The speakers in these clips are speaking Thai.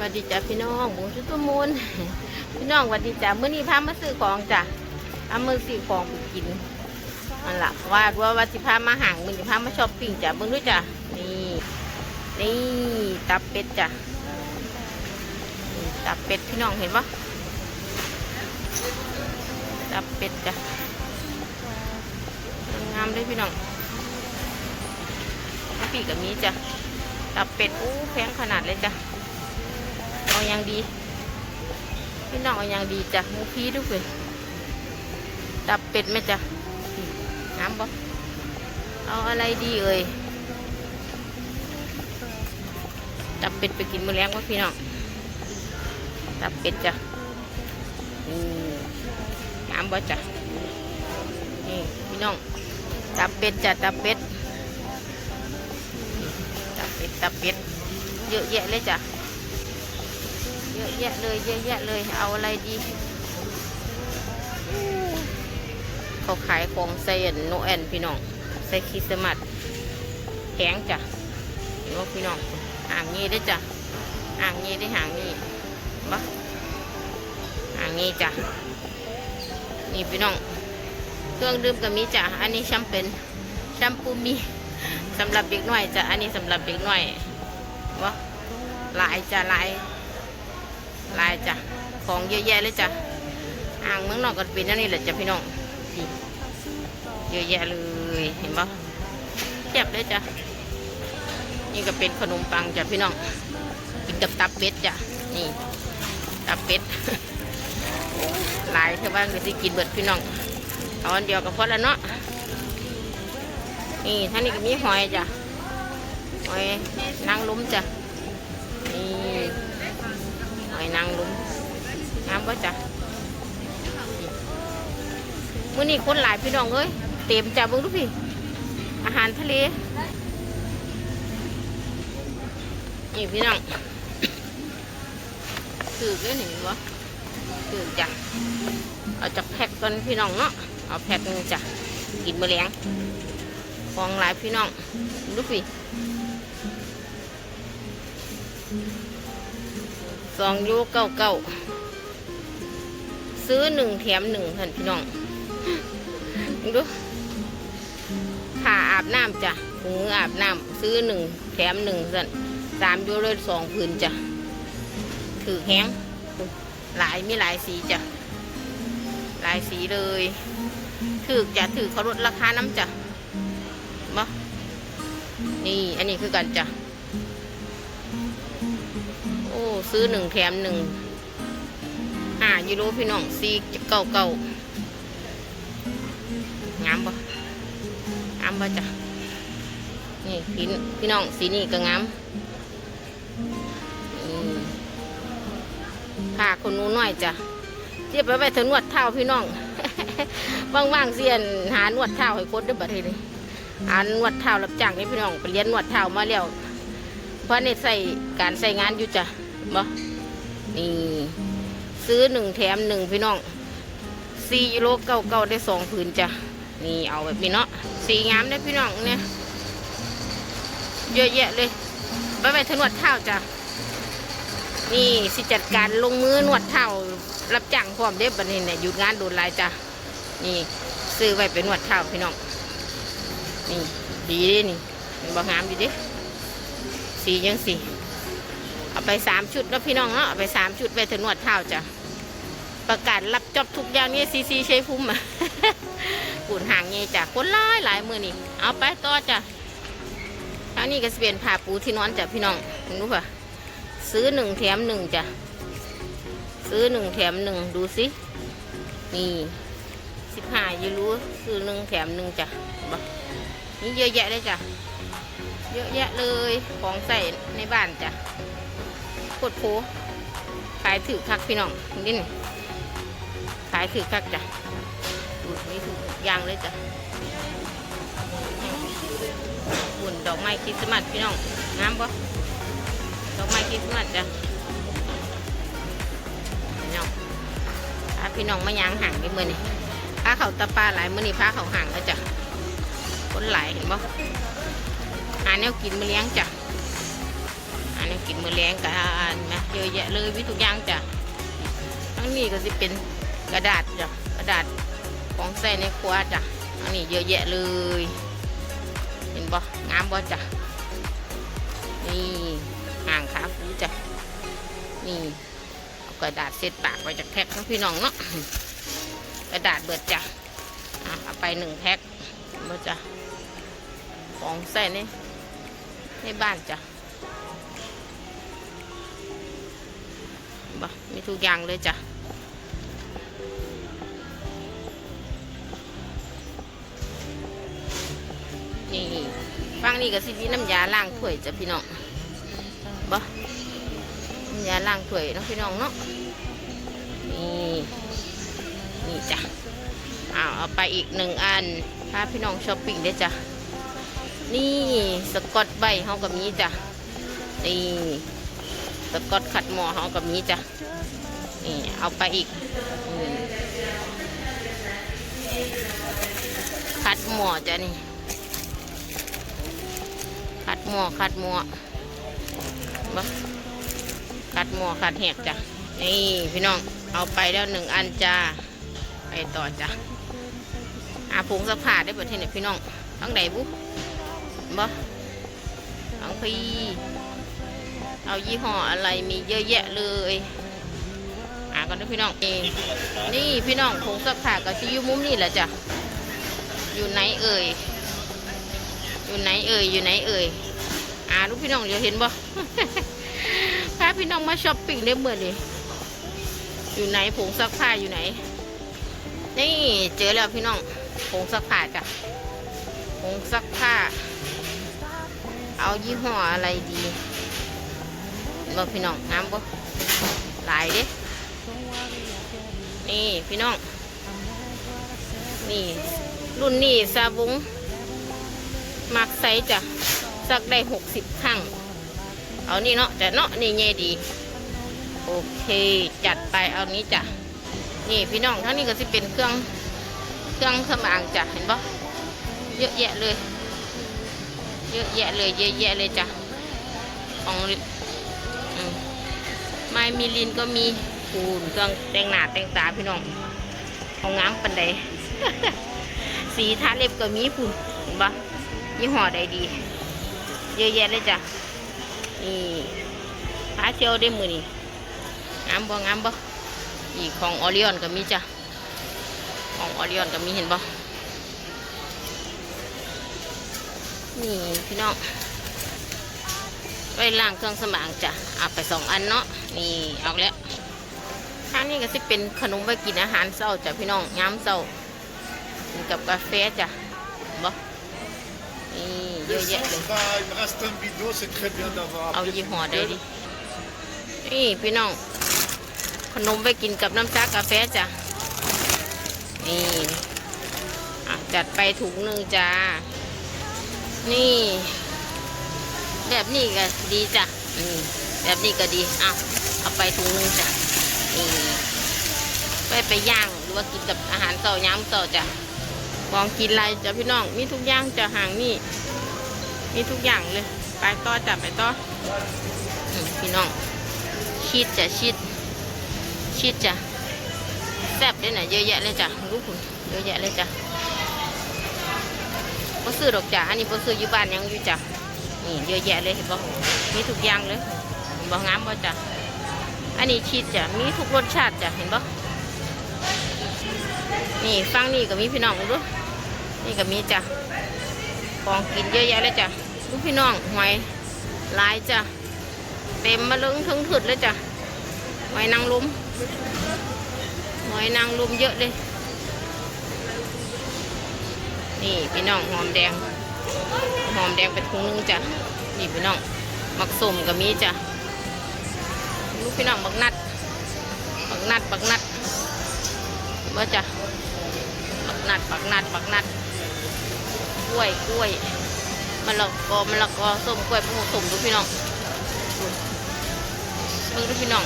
วัสดีจ้ะพี่น้องหมูชุดตุมูลพี่น้องวัสดีจ้ะมื้อนี้พามาซื้อของจ้ะพามาซื้อของไปกินนั่นละว่าว่าว่าสิพามาห่างมึงจะพามาช้อปปิ้งจ้ะเบิ่งด้วยจ้ะนี่นี่ตับเป็ดจ้ะตับเป็ดพี่น้องเห็นปะตับเป็ดจ้ะงามเลยพี่น้องปีกับมีจ้ะตับเป็ดอู้แพงขนาดเลยจ้ะ เอาอย่างดีพี่น้องเอาอย่างดีจ้ะหมูพีดูเว้ยตับเป็ดไหมจ้ะน้ำบ่เอาอะไรดีเอ่ยตับเป็ดไปกินมื้อแรงวะพี่น้องตับเป็ดจ้ะนี่น้ำบ่จ้ะนี่พี่น้องตับเป็ดจ้ะตับเป็ดตับเป็ดตับเป็ดเยอะแยะเลยจ้ะ อะแยะเลยเยอะแยะเลยเอาอะไรดีเขาขายของใส่โนแอนพี่น้องใส่คริสต์มาสแพงจ้ะเห็นว่าพี่น้องห่างนี้ได้จ้ะห่างนี้ได้หางนี้บะห่างนี้จ้ะนี่พี่น้องเครื่องดื่มก็มีจ้ะอันนี้แชมเปญแชมพูมีสำหรับเด็กน้อยจ้ะอันนี้สำหรับเด็กน้อยวะหลายจ้ะหลาย ลายจ้ะของเยอะแยะเลยจ้ะอ่างเมืองนอกก็เป็นนั่นนี่แหละจ้ะพี่น้องเยอะแยะเลยเห็นปะเทียบเลยจ้ะนี่ก็เป็นขนมปังจ้ะพี่น้องกินกับตับเป็ดจ้ะนี่ตับเป็ดหลายเท่าบ้านก็สิกินเบิดพี่น้องเอาอันเดียวก็พอแล้วเนาะนี่ท่านนี้ก็มีหอยจ้ะหอยนางลุ้มจ้ะ งามป่จ๊ะมื้อนี้คนหลายพี่น้องเอ้ยเต็มจ้ะเบิ่งดูพี่ อาหารทะเลนี่พี่น้องถือเลยนี่วะถือจ้ะเอาจากแพ็คก่อนพี่น้องเนาะเอาแพ็คหนึงจ้ะกินมื้อแลงของหลายพี่น้องดูพี่สองยูเก้าเก้า ซื้อหนึ่งแถมหนึ่งท่านพี่น้องดูผ้าอาบน้ำจ้ะถุงมืออาบน้ำซื้อหนึ่งแถมหนึ่งท่านสามยูเลยสองผืนจ้ะถือแห้งหลายมีหลายสีจ้ะหลายสีเลยถือจ้ะถือเขาลดราคาน้ำจ้ะมานี่อันนี้คือกันจ้ะโอ้ซื้อหนึ่งแถมหนึ่ง ห้ายูโรพี่น้องซีเก้าเก้างามปะงามปะจ้ะนี่พี่พี่น้องสีนี่ก็งามนี่ผ้าคนนู้นหน่อยจ้ะเทียบไปไปถึงนวดเท้าพี่น้องว่างๆเสียนหานวดเท้าให้คนด้วยบัดนี้หานวดเท้ารับจ้างนี่พี่น้องไปเรียนนวดเท้ามาแล้วเพราะในใส่การใส่งานอยู่จ้ะบ่นี่ ซื้อหนึ่งแถมหนึ่งพี่น้องสี่โลเก้าเก้าได้สองผืนจ้ะนี่เอาแบบนี้เนาะสีงามได้พี่น้องเนี่ยเยอะแยะเลยไปไปถนวดเท้าจ้ะนี่สิจัดการลงมือนวดเท้ารับจ้างพร้อมเด้บันนี้เนี่ยหยุดงานโดนลายจ้ะนี่ซื้อไว้เป็นนวดเท้าพี่น้องนี่ดีด้นี่บ่งงามดีด้สียังสี เอาไปสามชุดแล้วพี่น้องเนาะเอาไปสามชุดไปถึงนวดเท้าจ้ะประกาศรับจอบทุกอย่างนี่ซีซีใช้พุ่มอะปุ่นห่างเงี้ยจ้ะคนหลายหลายมือนี่เอาไปต่อจ้ะอันนี้ก็จะเป็นผ้าปูที่นอนจ้ะพี่น้องรู้ป่ะซื้อหนึ่งแถมหนึ่งจ้ะซื้อหนึ่งแถมหนึ่งดูสินี่สิบห้ายูรู้ซื้อหนึ่งแถมหนึ่งจ้ะเห็นปะนี่เยอะแยะเลยจ้ะเยอะแยะเลยของใส่ในบ้านจ้ะ กดโพขายถือคักพี่น้องนี่นี่ขายถือคักจ้ะดูนี่ถูกย่างเลยจ้ะหุ่นดอกไม้คริสต์มาสพี่น้องงามปะดอกไม้คริสต์มาสจ้ะพี่น้องพาพี่น้องมายางห่างไปเมื่อนี่พาเขาตะปลาหลายมื่อนี่พาเขาห่างแล้วจ้ะคนหลายเห็นปะหาแนวกินมาเลี้ยงจ้ะ กินมื้อแรงกันนะเยอะแยะเลยมีทุกอย่างจ้ะทั้งนี้ก็สิเป็นกระดาษจ้ะกระดาษของใส่ในครัวจ้ะอันนี้เยอะแยะเลย เห็นบ่งามบ่จ้ะนี่อ่างขาฟูจ้ะนี่เอากระดาษเซ็ตปากไว้จากแพ็คนะพี่น้องเนาะกระดาษเบิดจ้ะอะเอาไปหนึ่งแพ็คบ่จ้ะของใส่ในในบ้านจ้ะ บ่มีทุกอย่างเลยจ้ะนี่ฟังนี่ก็สิมีน้ำยาล้างถ้วยจ้ะพี่น้องบ่น้ำยาล้างถ้วยเนาะพี่น้องเนาะนี่นี่จ้ะเอาเอาไปอีกหนึ่งอันพาพี่น้องช้อปปิ้งได้จ้ะนี่สกอตใบเฮากับมีจ้ะนี่ สกอตขัดหมอเฮากับมีจ้ะนี่เอาไปอีกอขัดหมอจ้ะนี่ขัดหม้อขัดหม้อบ่ขัดหม้อขัดแหกจ้ะนี่พี่น้องเอาไปแล้วหนึ่งอันจ้าไปต่อจ้ะหาผงสักผ้าได้บ่ที่ไหนพี่น้องทั้งใดบุบ่ทั้งพี่ เอายี่ห้ออะไรมีเยอะแยะเลยอ่ากันด้วยพี่น้องเองนี่พี่น้องผงสักผ้าก็จะอยู่มุมนี่แหละจ้ะอยู่ไหนเอ่ยอยู่ไหนเอ่ยอยู่ไหนเอ่ยอ่าลูกพี่น้องเดี๋ยวเห็นบ่พาพี่น้องมาช้อปปิ้งได้เมื่อนี้อยู่ไหนผงซักผ้าอยู่ไหน นี่เจอแล้วพี่น้องผงซักผ้าจ้ะผงซักผ้า เอายี่ห้ออะไรดี บ่พี่น้องน้ำบ่หลายด้นี่พี่น้อง นี่รุ่นนี้ซาบุงมักไซส์จ้ะสักได้หกสิบครั้ง เอานี่เนาะแต่เนาะนี่เง่ดี โอเคจัดไปเอานี้จ้ะนี่พี่น้องทั้งนี้ก็จะเป็นเครื่องเครื่องสมางจ้ะเห็นปะเยอะแยะเลย เยอะแยะเลยเยอะแยะเลยจ้ะของ ไม้มีลินก็มีปูนเครื่องแต่งหน้าแต่งตาพี่น้องของงามปันใดสีทาเล็บก็มีปูนเห็นปะยี่ห้อใดดี เยอะแยะเลยจ้ะนี่พาเที่ยวได้มือนี่งามบ่งามบ่อีกของออริออนก็มีจ้ะของออริออนก็มีเห็นบ่นี่พี่น้องไว้ล้างเครื่องสมางจ้ะเอาไปสองอันเนาะ นี่เอาแล้วข้างนี้ก็สิเป็นขนมไว้กินอาหารเช้าจ้ะพี่น้องย้ำเช้ากับกาแฟจ้ะบ่นี่เยอะแยะเลยเอายี่ห้อ pour ใดดินี่พี่น้อง ขนมไปกินกับน้ำชากาแฟจ้ะนี่จัดไปถุงหนึ่งจ้า นี่ แบบนี้ก็ดีจ้ะอืม แบบนี้ก็ดีอะเอาไปถุงนึงจ้ะนี่ไปไปย่างหรือว่ากินกับอาหารเสาย้ำเสาจ้ะของกินอะไรจ้ะพี่น้องมีทุกอย่างจ้ะหางนี่มีทุกอย่างเลยไปต่อจ้ะไปต่อพี่น้องชีดจ้ะชีดชีดจ้ะแซ่บด้วยนะเยอะแยะเลยจ้ะลูกคุณเยอะแยะเลยจ้ะบ่ซื้อดอกจ้ะอันนี้บ่ซื้ออยู่บ้านยังอยู่จ้ะนี่เยอะแยะเลยเห็นบ่มีทุกอย่างเลย บ่งามบ่จ้ะอันนี้ชีสจ้ะมีทุกรสชาติจ้ะเห็นบ่นี่ฟังนี่ก็มีพี่น้องดูนี่ก็มีจ้ะของกินเยอะแยะเลยจ้ะลูพี่น้องหอยลายจ้ะเต็มมาลึงถึงถึดเลยจ้ะหอยนางรมหอยนางรมเยอะเลย นี่พี่น้องหอมแดงหอมแดงเป็นถุงนึงจ้ะนี่พี่น้องมักส้มก็มีจ้ะ ลูกพี่น้องบักนัดบักนัดบักนัดเมื่อจะบักนัดบักนัดบักนัดกล้วยกล้วยมะละกอมะละกอส้มกล้วยพวกสมดูกพี่น้องมึงดูพี่น้อง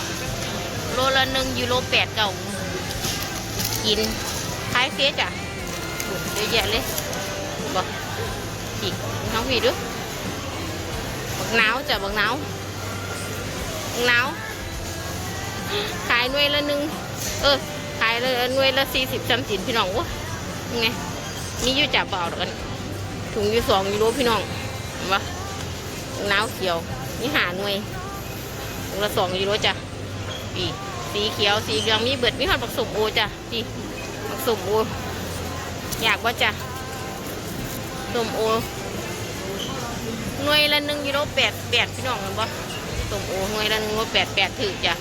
โลละหนึ่งยูโรแปดเก่ากินขายเฟียจ้ะเยอะแยะเลยบอกอีกน้องพี่ดูบักหนาวจ้ะบักหนาวหนาว ขายหน่วยละหนึ่งเออ ขายเลยหน่วยละสี่สิบสามสิบพี่น้องวะไงมีอยู่จับเปล่าดอกกันถุงอยู่สองยูโรพี่น้องเห็นปะหนาวเขียว นี่หาหน่วยถุงละสองยูโรจ้ะอีสีเขียวสีเหลืองมีเบิดมีหอดผักสมโอจ้ะพี่ผักสมโออยากว่าจ้ะสมโอหน่วยละหนึ่งยูโรแปดแปดพี่น้องเห็นปะสมโอหน่วยละหนึ่งยูโรแปดแปดถือจ้ะ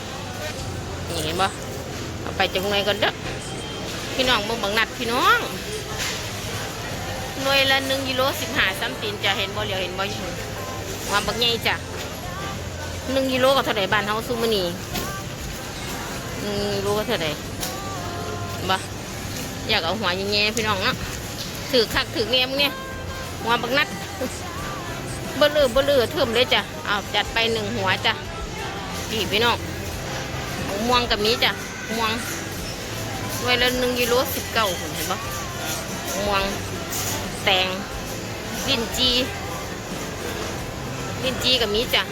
นี่เห็นปะเอาไปจากหน่วยก่อนเด้อพี่น้องเบิ่งบังนัดพี่น้องหน่วยละหนึ่งยูโรสิบห้าซ้ำตีนจะเห็นบ่เหลียวเห็นบ่อยู่วางบักใหญ่จ้ะหนึ่งยูโรกับเท่าไหร่บ้านเฮาซูมานีหนึ่งยูโรก็เท่าไหร่เห็นบ่อยากเอาหัวแง่พี่น้องเนาะถือคักถือแง่มึงเนี่ยหัวบักนัดเบลือเบลือเทิมเลยจ้ะเอาจัดไปหนึ่งหัวจ้ะพี่พี่น้อง ม่วงกับมีจ้ะม่วงหน่วยละหนึ่งยูโรสิบเก้าเห็นปะม่วงแตงลินจีลินจีกับมีจ้ะ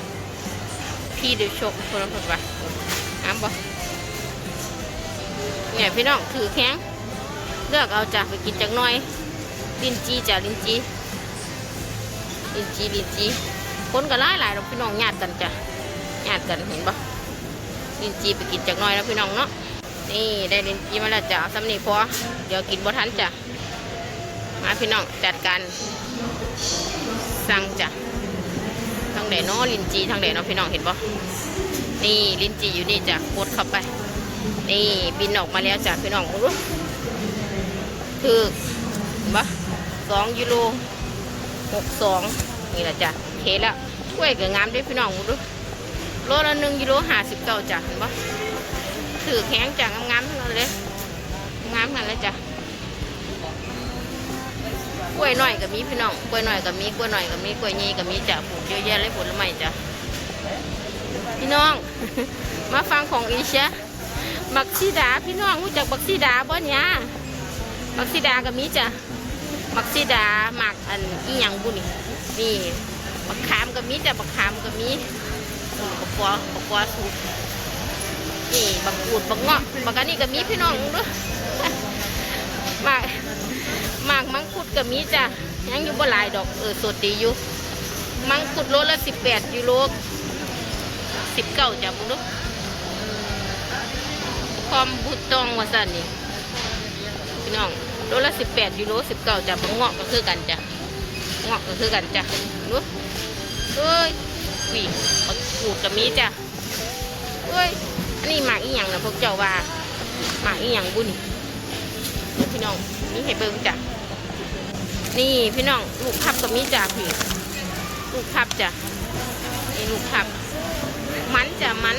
พี่เดี๋ยวโชกคนละคนไปอ้ามปะเนี่ยพี่น้องถือแข้งเลือกเอาจ้ะไปกินจักหน่อย ลินจีจ้ะลินจีลินจีลินจีคนก็หลายหลายเราพี่น้องญาติกันจ้ะญาติกันเห็นปะ ลินจีไปกินจากน้อยแล้วพี่น้องเนาะนี่ได้ลินจีมาแล้วจ้ะสำนีพอเดี๋ยวกินบ่ทันจ้ะมาพี่น้องจัดการสั่งจ้ะทางไหนเนาะลินจีทางไหนเนาะพี่น้องเห็นปะนี่ลินจีอยู่นี่จ้ะกดเข้าไป นี่บินออกมาแล้วจ้ะพี่น้องรู้คือเห็นปะสองยูโรหกสองนี่แหละจ้ะเคแล้วช่วยกับงามด้วยพี่น้องหมดดู โลละหนึ่งกิโลห้าสิบเก้าจ้ะเห็นปะถือแข็งจ้ะงามๆทั้งนั้นเลยงามทั้งนั้นเลยจ้ะกล้วยหน่อยกับมีพี่น้องกล้วยหน่อยกับมีกล้วยหน่อยกับมีกล้วยยีกับมีจ้ะปลูกเยอะแยะเลยผลไม้จ้ะพี่น้อง มาฟังของอีเชะบักซีดาพี่น้องรู้จักบักซีดาบ่เนี่ยบักซีดากับมีจ้ะมักซีดาหมักอันอีหยังบุนี่นี่บักขามก็มีแต่บักขามก็มีนี่บัก กัวบักกัวสูตรนี่บักกูดบักเงาะบักอันนี้ก็มีพี่น้องด้วยมากมากมังคุดก็มีจ้ะยังอยู่บ่หลายดอกเออสดดีอยู่มังคุดโลละสิบแปดยูโรสิบเก้าจ้ะบุญดูคอมบุตองวาสันนี่พี่น้องโลละสิบแปดยูโรสิบเก้าจ้ะบังเงาะก็คือกันจ้ะเงาะก็คือกันจ้ะนู้เอ้ยวีบั กูดกับมีจ้ะเอ้ย อันนี้หมากอีหยังนะพวกเจ้าว่าหมากอีหยังบุญพี่น้องนี่ให้เบิ่งจ้ะ นี่พี่น้องลูกพับกับมีจ้ะพี่ ลูกพับจ้ะนี่ลูกพับ มันจ้ะมัน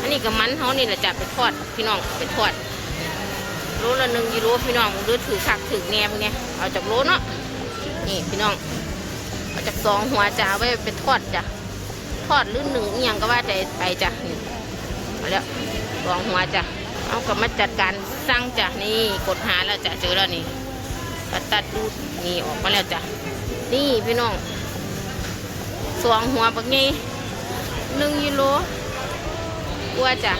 อันนี้กับมันเขานี่แหละจ้ะไปทอด พี่น้องไปทอดโลละหนึ่งยูโรพี่น้องหรือถือขักถือแงมไงเอาจากโลเนาะนี่พี่น้องเอาจากสองหัวจ้าไว้เป็นทอดจ้ะ ทอดหรือหนึ่งอย่างก็ว่าใจไปจ้ะนี่เอาแล้วสองหัวจ้ะเอาก็มาจัดการสั่งจ้ะนี่กดหาแล้วจ้ะเจอแล้วนี่ตัดตัดดูดนี่ออกมาแล้วจ้ะนี่พี่น้องสองหัวบักไงหนึ่งยูโรกลัวจ้ะ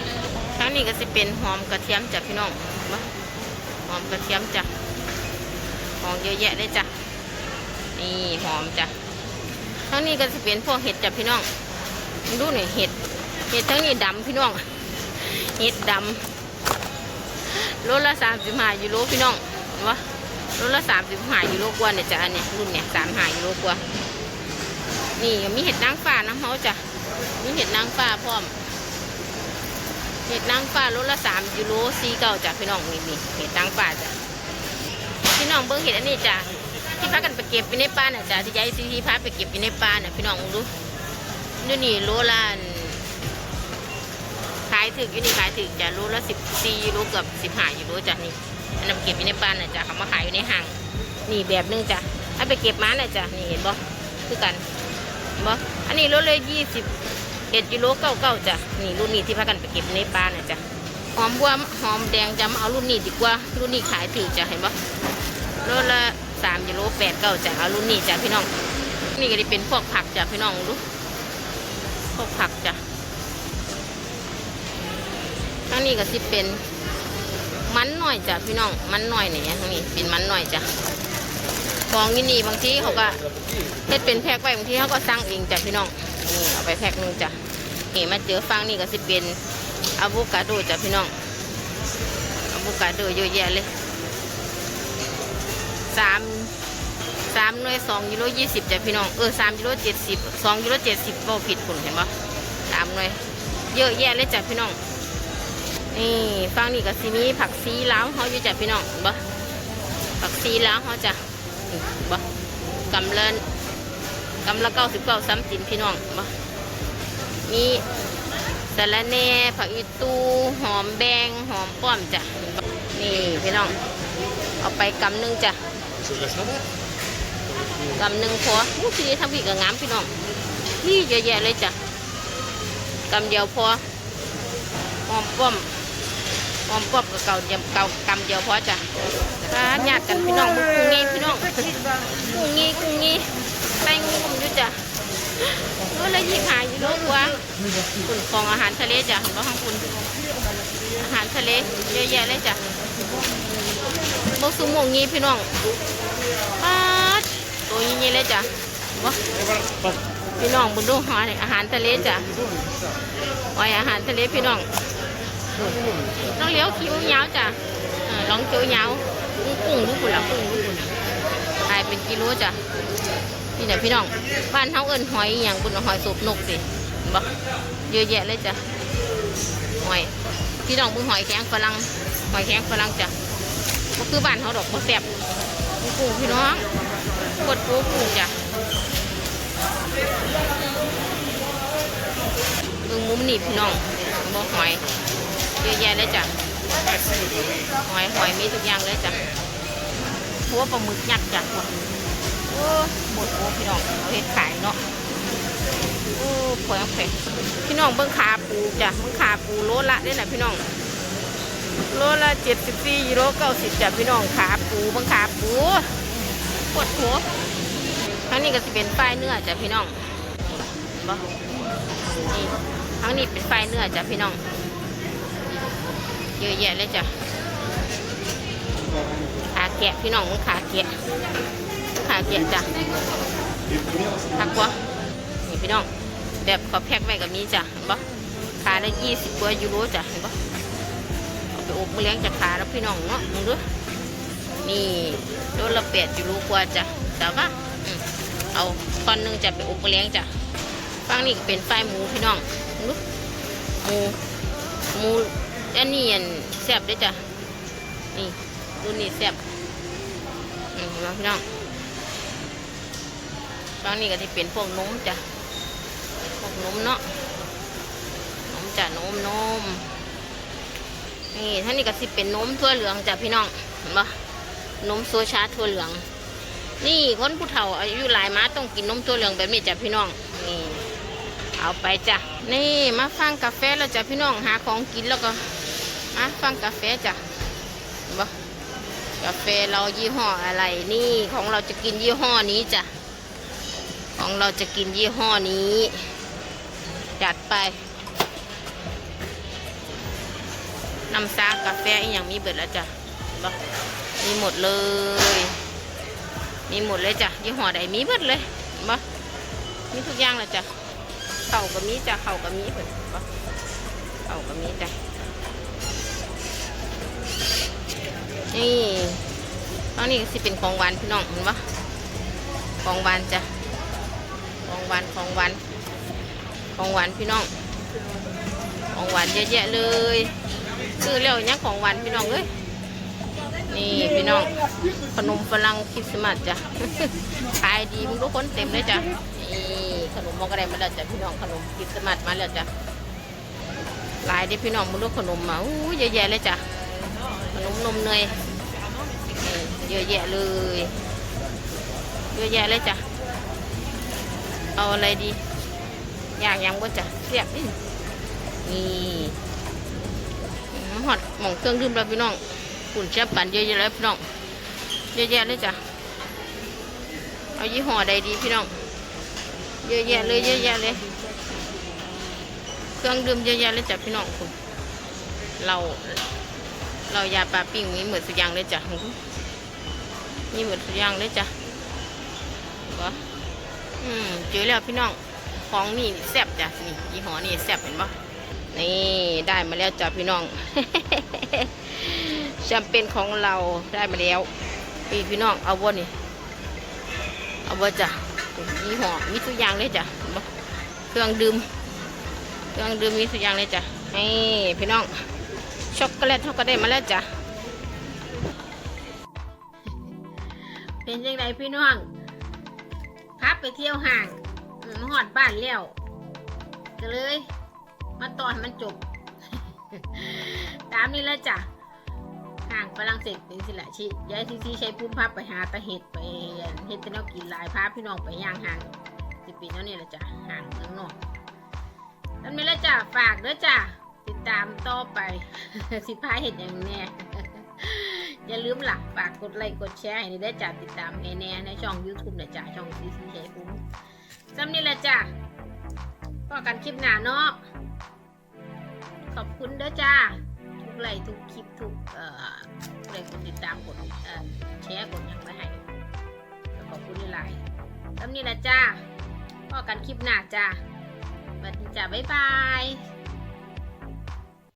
ครั้งนี้ก็จะเป็นหอมกระเทียมจ้ะพี่น้องมาหอมกระเทียมจ้ะหอมเยอะแยะเลยจ้ะนี่หอมจ้ะทั้งนี้ก็จะเป็นพวกเห็ดจ้ะพี่น้อง ดูหน่อยเห็ด เห็ดทั้งนี้ดำพี่น้อง เห็ดดำโลละสามสิบห้ายูโรพี่น้องเห็นปะโลละสามสิบห้ายูโรกว่าเนี่ยจ้ะอันเนี้ยรุ่นเนี่ยสามห้ายูโรกว่า นี่มีเห็ดนางฟ้าน้ำเขาจ้ะมีเห็ดนางฟ้าพร้อม เห็ดนางฟ้าโลละสามยูโรสี่เก้าจ้ะพี่น้องนี่นี่เห็ดนางฟ้าจ้ะพี่น้องเบิ้งเห็ดอันนี้จ้ะที่พากันไปเก็บไปในป่าน่ะจ้ะที่ยายซีที่พาไปเก็บไปในป่าน่ะพี่น้องดู นี่นี่โลละอันขายถึกอยู่นี่ขายถึกจ้ะโลละสิบสี่ยูโรเกือบสิบห้ายูโรจ้ะนี่อันนั้นไปเก็บอยู่ในป่าน่ะจ้ะเขามาขายอยู่ในห้างนี่แบบนึงจ้ะถ้าไปเก็บมาน่ะจ้ะนี่เห็นบ่คือกันเห็นบ่อันนี้โลละยี่สิบเอ็ดยูโรเก้าเก้าจ้ะนี่รุ่นนี้ที่พากันไปเก็บในป่าน่ะจ้ะหอมบัวหอมแดงจะมาเอารุ่นนี้ดีกว่ารุ่นนี้ขายถือจ้ะเห็นปะโลละสามยูโรแปดเก้าจ้ะเอารุ่นนี้จ้ะพี่น้อง นี่ก็จะเป็นพวกผักจ้ะพี่น้องดู พวกผักจ้ะทางนี้ก็สิเป็นมันหน่อยจ้ะพี่น้องมันหน่อยเนี่ยทางนี้เป็นมันหน่อยจ้ะของยี่นี่บางทีเขาก็เฮ็ดเป็นแพ็คไว้บางทีเขาก็สั่งเองจ้ะพี่น้องนี่เอาไปแพ็คหนึงจ้ะนี่มาเจอฟังนี่ก็สิเป็นอะโวคาโดจ้ะพี่น้องอะโวคาโดเยอะแยะเลยสาม สามหน่วยสองกิโลยี่สิบจ้ะพี่น้องเออสามกิโลเจ็ดสิบสองกิโลเจ็ดสิบก็ผิดผลเห็นปะสามหน่วยเยอะแยะเลยจ้ะพี่น้องนี่ฟังนี่ก็สิมีผักซีล้าวเขาอยู่จ้ะพี่น้องบ่ผักซีล้าวเขาจ้ะบ่กำเลินกำละเก้าสิบเก้าซ้ำตินพี่น้องเห็นบ่มีสะระแหน่ผักอีตูหอมแบงหอมป้อมจ้ะนี่พี่น้องเอาไปกำหนึงจ้ะ กำหนึ่งพออู้ทีนี้ทำวีกับงามพี่น้องนี่เยอะแยะเลยจ้ะกำเดียวพอหอมป้อมหอมป้อมกับเก่าเดียวเก่ากำเดียวพอจ้ะถ้าญาติกันพี่น้องงกุ้งงี้พี่น้องกุ้งงี้กุ้งงี้แป้งงุ่มอยู่จ้ะก็เลยยิงหาอยู่โลกว่าคุณของอาหารทะเลจ้ะเห็นป่ะข้างคุณอาหารทะเลเยอะแยะเลยจ้ะบกสุโมงงี้พี่น้องป๊า ตัวนี้เลยจ้ะวะพี่น้องบุญดูหอยอาหารทะเลจ้ะหอยอาหารทะเลพี่น้องน้องเลี้ยวคิ้วยาวจ้ะเออลองเคี้ยวยาวกุ้งกุ้งลูกคุณละกุ้งลูกคุณขายเป็นกิโลจ้ะนี่เนี่ยพี่น้องบ้านเฮาเอิ้นหอยอย่างบุญหอยสูบนกสิเห็นบ่เยอะแยะเลยจ้ะหอยพี่น้องบุญหอยแข็งฝรั่งหอยแข็งฝรั่งจ้ะก็คือบ้านเฮาดอกบ่แซ่บกุ้งพี่น้อง กดปูกุ้งจ้ะเบิ่งมุมหนี่พี่น้องบ่หอยเยอะแยะเลยจ้ะหอยหอยมีทุกอย่างเลยจ้ะหัวปลาหมึกยักษ์จ้ะโอ้หมดโอ้พี่น้องเอาเห็ดขายเนาะโอ้ผอยเอาไปพี่น้องเบิ่งขาปูจ้ะเบิ่งขาปูโลละได้น่ะพี่น้องโลละเจ็ดสิบสี่ยูโลเก้าสิบจ้ะพี่น้องขาปูเบิ่งขาปู ปวดหัวทั้งนี้ก็จะเป็นป้ายเนื้อจ้ะพี่น้องบ่นี่ทั้งนี้เป็นป้ายเนื้อจ้ะพี่น้อง เยอะแยะเลยจ้ะขาแกะพี่น้องขาแกะขาแกะจ้ะทักวะนี่พี่น้องแบบเขาแพ็คไว้กับนี้จ้ะเห็นปะขาละยี่สิบกว่ายูโรจ้ะเห็นปะเอาไปอบมาเลี้ยงจากขาแล้วพี่น้องเนาะมึงดู นี่โลละแปดอยูโรกว่าจ้ะแต่ว่าเอาคอนนึงจะไปอบมาเลี้ยงจ้ะฟังนี่ก็เป็นไฟหมูพี่น้องมึงดูหมูหมูอันนี้อันแซ่บด้วยจ้ะนี่รุ่นนี้แซ่บอืมเห็นไหมพี่น้องตอนนี้ก็ที่เป็นพวกนมจ้ะพวกนมเนาะนมจ้ะนมนมนี่ท่านนี้ก็สิเป็นนมทั่วเหลืองจ้ะพี่น้องเห็นปะ นมโซชาทั่วเหลือง นี่คนผู้เฒ่าอายุหลายมาต้องกินนมทั่วเหลืองแบบนี้จ้ะพี่น้องนี่เอาไปจ้ะนี่มาฟังกาแฟแล้วจ้ะพี่น้องหาของกินแล้วก็มาฟังกาแฟจ้ะบ่กาแฟเรายี่ห้ออะไรนี่ของเราจะกินยี่ห้อนี้จ้ะของเราจะกินยี่ห้อนี้ จัดไปน้ำซากาแฟอีกอย่างมีเบิดแล้วจ้ะ บ่มีหมดเลย มีหมดเลยจ้ะยี่ห้อใดมีเบิดเลยเห็นบ่มีทุกอย่างเลยจ้ะเข่ากับมีจ้ะเข่ากับมีเพิ่นปะเข่ากับมีจ้ะนี่ตอนนี้สิเป็นของหวานพี่น้องเห็นปะของหวานจ้ะของหวานของหวานของหวานพี่น้องของหวานเยอะแยะเลยซื้อแล้วยังของหวานพี่น้องเอ้ย นี่พี่น้องขนมฝรั่งคริสต์มาสจ้ะขายดีมึงทุกคนเต็มเลยจ้ะนี่ขนมมอกระไดมาแล้วจ้ะพี่น้องขนมคริสต์มาสมาแล้วจ้ะหลายเด้พี่น้องมึงดูขนมมาอู้เยอะแยะเลยจ้ะขนมนมเนยเยอะแยะเลยเยอะแยะเลยจ้ะเอาอะไรดีอยางยังบ่จ้ะเสียบนี่นี่หอดหม่องเครื่องดื่มแล้วพี่น้อง ขุ่นเชียบปันเยอะแยะเลยพี่น้องเยอะแยะเลยจ้ะเอายี่ห้อใดดีพี่น้องเยอะแยะเลยเยอะแยะเลย เครื่องดื่มเยอะแยะเลยจ้ะพี่น้องคุณเราเรายาปลาปิ้งมีเหมือนสุดอยางเลยจ้ะมีเหมือนสุดอยางเลยจ้ะวะอืมเจอแล้วพี่น้องของนี่แซ่บจ้ะนี่ยี่ห้อนี่แซ่บเห็นปะนี่ได้มาแล้วจ้ะพี่น้อง แชมเปญของเราได้มาแล้วพี่พี่น้องเอาบ่นี่เอาบ่จ้ะยี่ห้อมีทุกอย่างเลยจ้ะเครื่องดื่มเครื่องดื่มมีทุกอย่างเลยจ้ะนี่พี่น้องช็อกโกแลตเขาก็ได้มาแล้วจ้ะเป็นยังไงพี่น้องพับไปเที่ยวห่างหอดบ้านแล้วก็เลย มาตอนมันจบ ตามนี้แล้วจ้ะ ห่างฝรั่งเศสเป็นสิละชิย้ายที่ที่ใช้พุ่มพับไปหาตะเห็ดไปเห็ดตะนอกกินลายพาพพี่น้องไปย่างห่างสิปีนั่นนี่แหละจ้ะห่างเมืองนอกนั่นไม่ละจ้ะฝากด้วยจ้ะติดตามต่อไปสิพาเห็ดอย่างแน่อย่าลืมหลักฝากกดไลค์กดแชร์ให้ได้จ้ะติดตามให้แน่ในช่อง YouTube นะจ้ะช่องซีซีใช้พุ่มซ้ำนี่แหละจ้ะก็กันคลิปหน้าเนาะขอบคุณเด้อจ้า ไลค์ทุกคลิปทุกเอ่อไลค์กดติดตามกดเอ่อแชร์กดอย่างไรให้ขอบคุณหลายๆแล้วนี่แหละจ้าพอกันคลิปหน้าจ้าสวัสดีจ้าบ๊ายบาย